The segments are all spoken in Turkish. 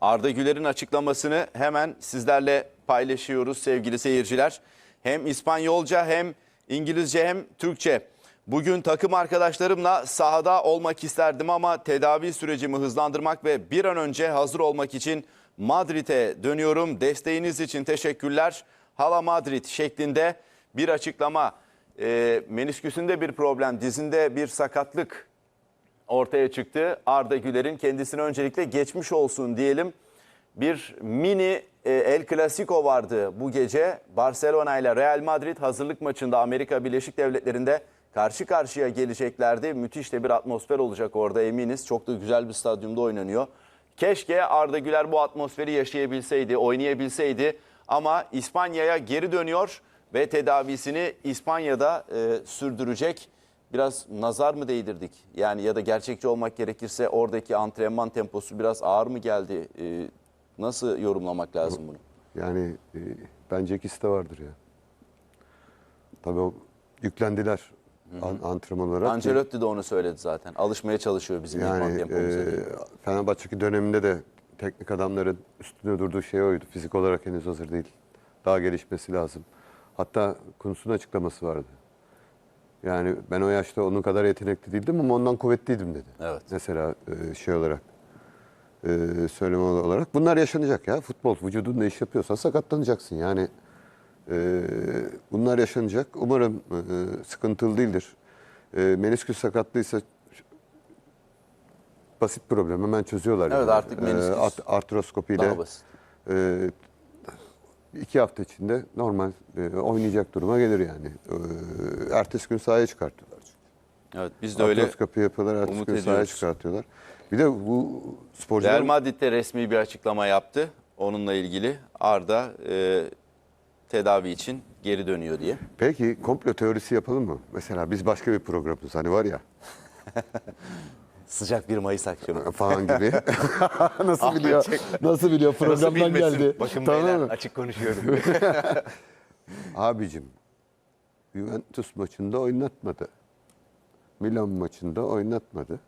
Arda Güler'in açıklamasını hemen sizlerle paylaşıyoruz sevgili seyirciler. Hem İspanyolca hem İngilizce hem Türkçe. Bugün takım arkadaşlarımla sahada olmak isterdim ama tedavi sürecimi hızlandırmak ve bir an önce hazır olmak için Madrid'e dönüyorum. Desteğiniz için teşekkürler. Hala Madrid şeklinde bir açıklama. E, menisküsünde bir problem, dizinde bir sakatlık ortaya çıktı. Arda Güler'in kendisine öncelikle geçmiş olsun diyelim. Bir mini e, El Clasico vardı bu gece. Barcelona ile Real Madrid hazırlık maçında Amerika Birleşik Devletleri'nde karşı karşıya geleceklerdi. Müthiş de bir atmosfer olacak orada eminiz. Çok da güzel bir stadyumda oynanıyor. Keşke Arda Güler bu atmosferi yaşayabilseydi, oynayabilseydi. Ama İspanya'ya geri dönüyor ve tedavisini İspanya'da e, sürdürecek. Biraz nazar mı değdirdik? Yani ya da gerçekçi olmak gerekirse oradaki antrenman temposu biraz ağır mı geldi? E, nasıl yorumlamak lazım bunu? Yani e, bence ikisi de vardır ya. Tabii o yüklendiler an, antrenman olarak. Ancelotti de onu söyledi zaten. Alışmaya çalışıyor bizim idman Yani tempomuza e, diye. Fenerbahçe'ki döneminde de teknik adamların üstüne durduğu şey oydu. Fizik olarak henüz hazır değil. Daha gelişmesi lazım. Hatta Kunus'un açıklaması vardı. Yani ben o yaşta onun kadar yetenekli değildim ama ondan kuvvetliydim dedi. Evet. Mesela e, şey olarak e, söyleme olarak. Bunlar yaşanacak ya. Futbol vücudun ne iş yapıyorsan sakatlanacaksın. Yani e, bunlar yaşanacak. Umarım sıkıntılı değildir. Menisküs sakatlıysa basit problem hemen çözüyorlar. Evet, artık menisküs art- artroskopiyle Daha basit. e, iki hafta içinde normal e, oynayacak duruma gelir yani. E, ertesi gün sahaya çıkartıyorlar. Evet biz de öyle Artroskopi yapıyorlar, ertesi gün sahaya ediyoruz. çıkartıyorlar. Bir de bu sporcular... Real Madrid de resmi bir açıklama yaptı. Onunla ilgili Arda e, tedavi için geri dönüyor diye. Peki komplo teorisi yapalım mı? Mesela biz başka bir programız hani var ya Sıcak bir Mayıs akşamı. falan gibi. nasıl Ahmet biliyor? Nasıl biliyor? Programdan geldi. Bakın Tamam beyler mı? açık konuşuyorum. Abicim Juventus maçında oynatmadı. Milan maçında oynatmadı.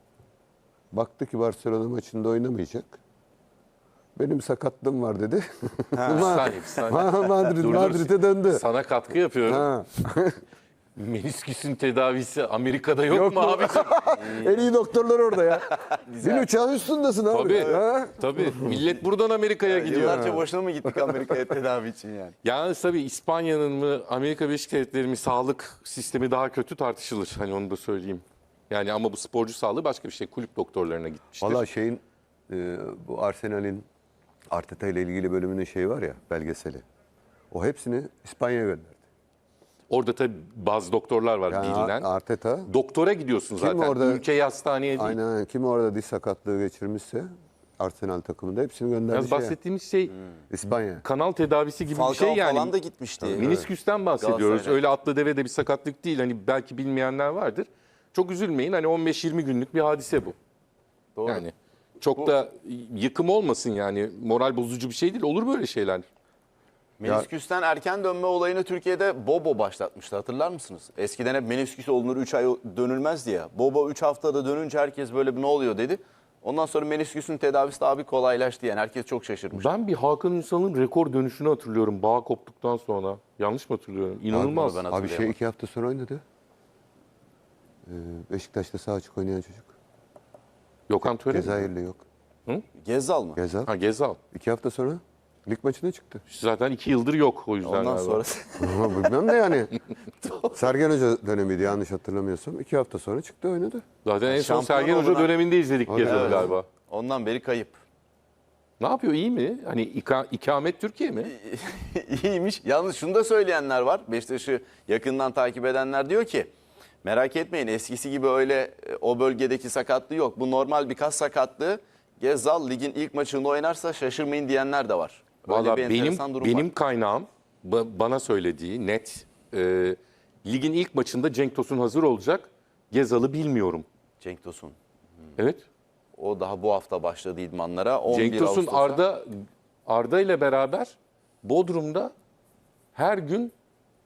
Baktı ki Barcelona maçında oynamayacak. Benim sakatlığım var dedi. Bir saniye, bir saniye. Ha, Madrid, Dur, dur. Madrid'e döndü. Sana katkı yapıyorum. Ha. Menisküsün tedavisi Amerika'da yok, Yok mu mu? abi? en iyi doktorlar orada ya. Bir uçağın üstündesin abi. Tabii. Ha? Tabii. Millet buradan Amerika'ya gidiyor. Yıllarca boşuna mı gittik Amerika'ya tedavi için yani? Yalnız tabii İspanya'nın mı Amerika Birleşik Devletleri mi sağlık sistemi daha kötü tartışılır. Hani onu da söyleyeyim. Yani ama bu sporcu sağlığı başka bir şey. Kulüp doktorlarına gitmiştir. Valla şeyin e, bu Arsenal'in Arteta ile ilgili bölümünün şeyi var ya belgeseli. O hepsini İspanya'ya gönderdi. Orada tabii bazı doktorlar var Yani bilinen. Arteta Doktora gidiyorsun zaten. orada- Ülkeyi hastaneye değil. aynen kim orada diş sakatlığı geçirmişse Arsenal takımında hepsini gönderdi şeye. bahsettiğimiz şey İspanya. kanal tedavisi gibi bir Falcao şey yani. falan da gitmişti. Menisküsten bahsediyoruz. Öyle atlı devede bir sakatlık değil. Hani belki bilmeyenler vardır. Çok üzülmeyin. Hani 15-20 günlük bir hadise bu. Doğru. Yani çok da yıkım olmasın yani. Moral bozucu bir şey değil. Olur böyle şeyler. Menisküsten erken dönme olayını Türkiye'de Bobo başlatmıştı hatırlar mısınız? Eskiden hep menisküs olunur 3 ay dönülmez diye. Bobo 3 haftada dönünce herkes böyle bir ne oluyor dedi. Ondan sonra menisküsün tedavisi daha bir kolaylaştı yani herkes çok şaşırmış. Ben bir Hakan Ünsal'ın rekor dönüşünü hatırlıyorum. Bağ koptuktan sonra. Yanlış mı hatırlıyorum? İnanılmaz. ben Abi şey iki hafta sonra oynadı. Ee, Beşiktaş'ta sağ açık oynayan çocuk. Gökhan Töre. mi? Cezayirli yok. Gezzal mı? Gezal. Ha Gezal. İki hafta sonra lig maçına çıktı. Zaten iki yıldır yok o yüzden Ondan galiba. sonra Ama bilmem ne yani. Sergen Hoca dönemiydi yanlış hatırlamıyorsam. İki hafta sonra çıktı oynadı. Zaten en son Şampiyon Sergen Hoca olunan- döneminde izledik Gezal'ı Evet. galiba. ondan beri kayıp. Ne yapıyor iyi mi? Hani ika, ikamet Türkiye mi? İyiymiş. Yalnız şunu da söyleyenler var. Beşiktaş'ı yakından takip edenler diyor ki merak etmeyin eskisi gibi öyle e, o bölgedeki sakatlığı yok. Bu normal bir kas sakatlığı. Gezzal ligin ilk maçında oynarsa şaşırmayın diyenler de var. Valla benim benim var. kaynağım ba- bana söylediği net e, ligin ilk maçında Cenk Tosun hazır olacak. Gezal'ı bilmiyorum. Cenk Tosun. Evet. O daha bu hafta başladı idmanlara. 11 Cenk Tosun Ağustos'ta. Arda Arda ile beraber Bodrum'da her gün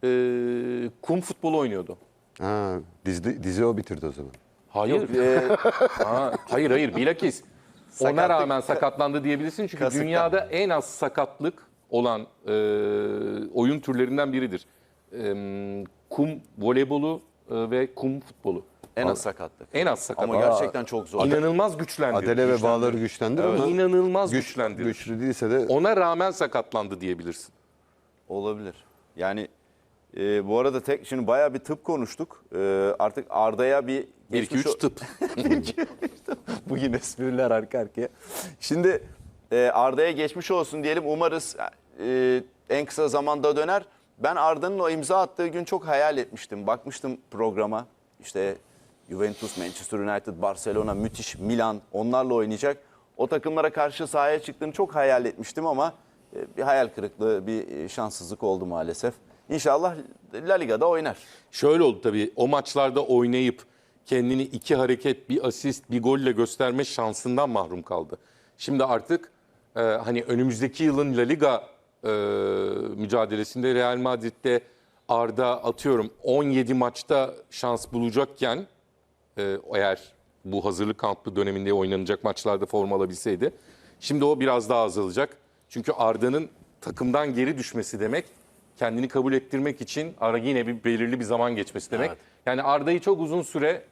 e, kum futbolu oynuyordu. Ha, dizi, dizi o bitirdi o zaman. Hayır. Yok, e, Ha, hayır hayır bilakis Ona Sakatlık- rağmen sakatlandı diyebilirsin. Çünkü Kasıktan. dünyada en az sakatlık olan e, oyun türlerinden biridir. E, kum voleybolu e, ve kum futbolu. En az sakatlık. En az sakat. Ama gerçekten çok zor. İnanılmaz güçlendir. Adele ve bağları güçlendir ama İnanılmaz güç, güçlendirir. güçlü değilse de Ona rağmen sakatlandı diyebilirsin. Olabilir. Yani e, bu arada tek şimdi bayağı bir tıp konuştuk. E, artık Arda'ya bir 1 2 geçmiş 3 o- tıp. Bugün espriler arka arkaya. Şimdi e, Arda'ya geçmiş olsun diyelim. Umarız e, en kısa zamanda döner. Ben Arda'nın o imza attığı gün çok hayal etmiştim. Bakmıştım programa. İşte Juventus, Manchester United, Barcelona, müthiş Milan onlarla oynayacak. O takımlara karşı sahaya çıktığını çok hayal etmiştim ama e, bir hayal kırıklığı, bir e, şanssızlık oldu maalesef. İnşallah La Liga'da oynar. Şöyle oldu tabii. O maçlarda oynayıp kendini iki hareket, bir asist, bir golle gösterme şansından mahrum kaldı. Şimdi artık e, hani önümüzdeki yılın La Liga e, mücadelesinde Real Madrid'de Arda atıyorum 17 maçta şans bulacakken e, eğer bu hazırlık kampı döneminde oynanacak maçlarda forma alabilseydi. Şimdi o biraz daha azalacak. Çünkü Arda'nın takımdan geri düşmesi demek kendini kabul ettirmek için ara yine bir belirli bir zaman geçmesi demek. Evet. Yani Arda'yı çok uzun süre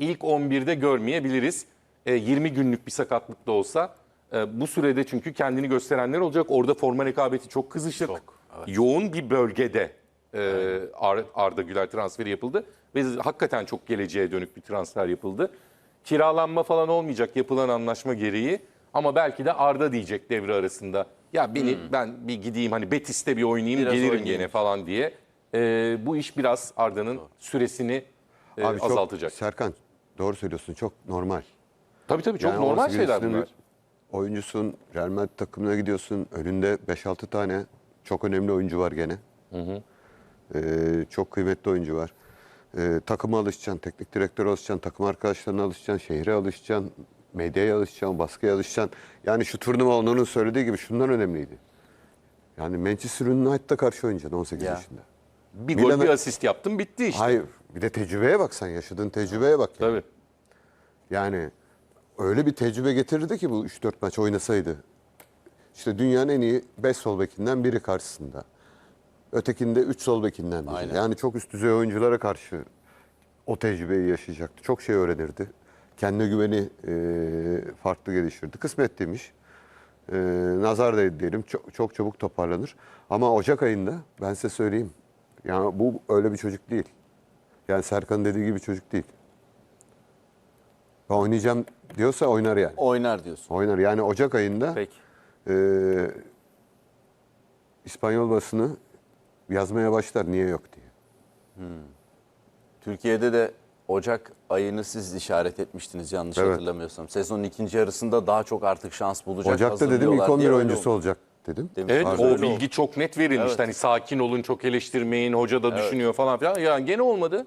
ilk 11'de görmeyebiliriz. E, 20 günlük bir sakatlık da olsa e, bu sürede çünkü kendini gösterenler olacak. Orada forma rekabeti çok kızışık. Yoğun bir bölgede e, Ar- Arda Güler transferi yapıldı ve hakikaten çok geleceğe dönük bir transfer yapıldı. Kiralanma falan olmayacak yapılan anlaşma gereği ama belki de Arda diyecek devre arasında. Ya beni ben bir gideyim hani Betis'te bir oynayayım Biraz gelirim oynayayım. gene falan diye. E, bu iş biraz Arda'nın süresini e, abi çok, azaltacak. Serkan doğru söylüyorsun çok normal. Tabii tabii çok Yani normal 18 şeyler bunlar. Oyuncusun, Real Madrid takımına gidiyorsun. Önünde 5-6 tane çok önemli oyuncu var gene. Ee, çok kıymetli oyuncu var. Ee, takıma alışacaksın, teknik direktöre alışacaksın, takım arkadaşlarına alışacaksın, şehre alışacaksın, medyaya alışacaksın, baskıya alışacaksın. Yani şu turnuva Onur'un söylediği gibi şundan önemliydi. Yani Manchester United'a karşı oynayacaksın 18 Ya. yaşında. Bir gol Milan'a- bir asist yaptım bitti işte. Hayır, bir de tecrübeye bak sen, yaşadığın tecrübeye bak. yani. Tabii. Yani öyle bir tecrübe getirirdi ki bu 3-4 maç oynasaydı. İşte dünyanın en iyi 5 sol bekinden biri karşısında. Ötekinde 3 sol bekinden biri. Aynen. Yani çok üst düzey oyunculara karşı o tecrübeyi yaşayacaktı. Çok şey öğrenirdi. Kendine güveni e, farklı geliştirdi. Kısmetliymiş. E, nazar değdi diyelim. Çok, çok çabuk toparlanır. Ama Ocak ayında ben size söyleyeyim. Yani bu öyle bir çocuk değil. Yani Serkan dediği gibi çocuk değil. Ben oynayacağım diyorsa oynar yani. Oynar diyorsun. Oynar. Yani Ocak ayında Peki. e, İspanyol basını yazmaya başlar niye yok diye. Türkiye'de de Ocak ayını siz işaret etmiştiniz yanlış Evet. hatırlamıyorsam. Sezonun ikinci yarısında daha çok artık şans bulacak. Ocak'ta dedim ilk hazırlıyorlar 11 diye öyle oyuncusu oldu. olacak dedim. Demiş. Evet Arda o bilgi çok net verilmişti. Evet. Hani sakin olun çok eleştirmeyin hoca da düşünüyor falan filan. Ya gene olmadı.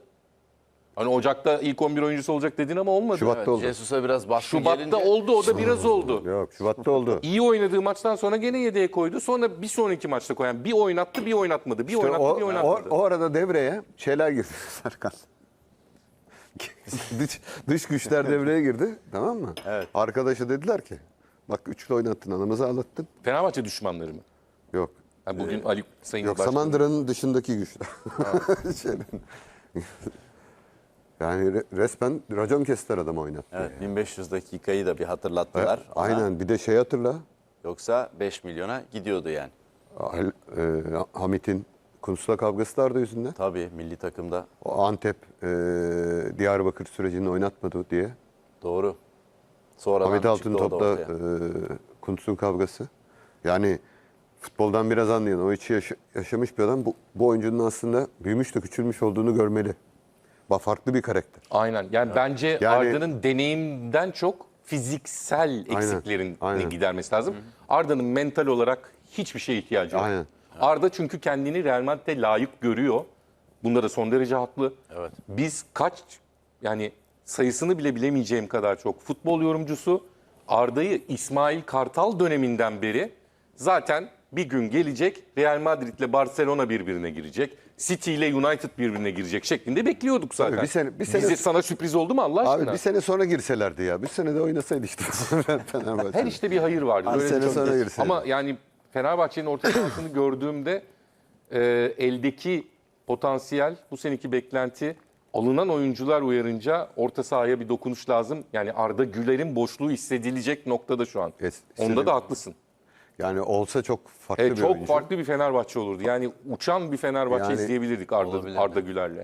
Hani Ocak'ta ilk 11 oyuncusu olacak dedin ama olmadı. Şubat'ta Evet, oldu. Jesus'a biraz baskı Şubat'ta gelince oldu o da biraz oldu. Yok Şubat'ta oldu. İyi oynadığı maçtan sonra gene yedeğe koydu. Sonra bir sonraki maçta koyan bir oynattı bir oynatmadı. Bir İşte oynattı o, bir o, oynatmadı. o arada devreye şeyler girdi Serkan. dış, dış güçler devreye girdi tamam mı? Evet. Arkadaşı dediler ki bak üçlü oynattın anamızı ağlattın. Fenerbahçe düşmanları mı? Yok. Yani bugün Ali Sayın Yok Başkan- Samandıra'nın dışındaki güçler. Şeyden. Yani re- resmen racon kestiler adamı oynattı. Evet 1500 dakikayı da bir hatırlattılar. ona. Aynen bir de şey hatırla. Yoksa 5 milyona gidiyordu yani. Al- e, Hamit'in Kunus'la kavgası da yüzünden. Tabii milli takımda O Antep, e, Diyarbakır sürecini oynatmadı diye. doğru. Sonradan Hamit Altın ortaya. e, Kunus'un kavgası. Yani futboldan biraz anlayan, o içi yaşa- yaşamış bir adam bu, bu oyuncunun aslında büyümüş de küçülmüş olduğunu görmeli. Bak farklı bir karakter. Aynen. Yani bence Yani- Arda'nın deneyimden çok fiziksel eksiklerini aynen. gidermesi lazım. Arda'nın mental olarak hiçbir şeye ihtiyacı yok. Aynen. Arda çünkü kendini Real Madrid'e layık görüyor. Bunda da son derece haklı. Evet. Biz kaç yani sayısını bile bilemeyeceğim kadar çok futbol yorumcusu Arda'yı İsmail Kartal döneminden beri zaten bir gün gelecek Real Madrid'le Barcelona birbirine girecek. City ile United birbirine girecek şeklinde bekliyorduk zaten. bir sene- bir sene- Bize sana sürpriz oldu mu Allah aşkına? Abi bir sene sonra girselerdi ya. Bir sene de oynasaydı işte. Her işte bir hayır vardı. Bir sene sonra girseydi. Ama yani Fenerbahçe'nin orta sahasını gördüğümde e, eldeki potansiyel, bu seneki beklenti alınan oyuncular uyarınca orta sahaya bir dokunuş lazım. Yani Arda Güler'in boşluğu hissedilecek noktada şu an. Es- Onda da haklısın. Yani olsa çok farklı Evet, bir çok oyuncu. farklı bir Fenerbahçe olurdu. Yani uçan bir Fenerbahçe Yani- izleyebilirdik Arda, Olabilirdi. Arda Güler'le.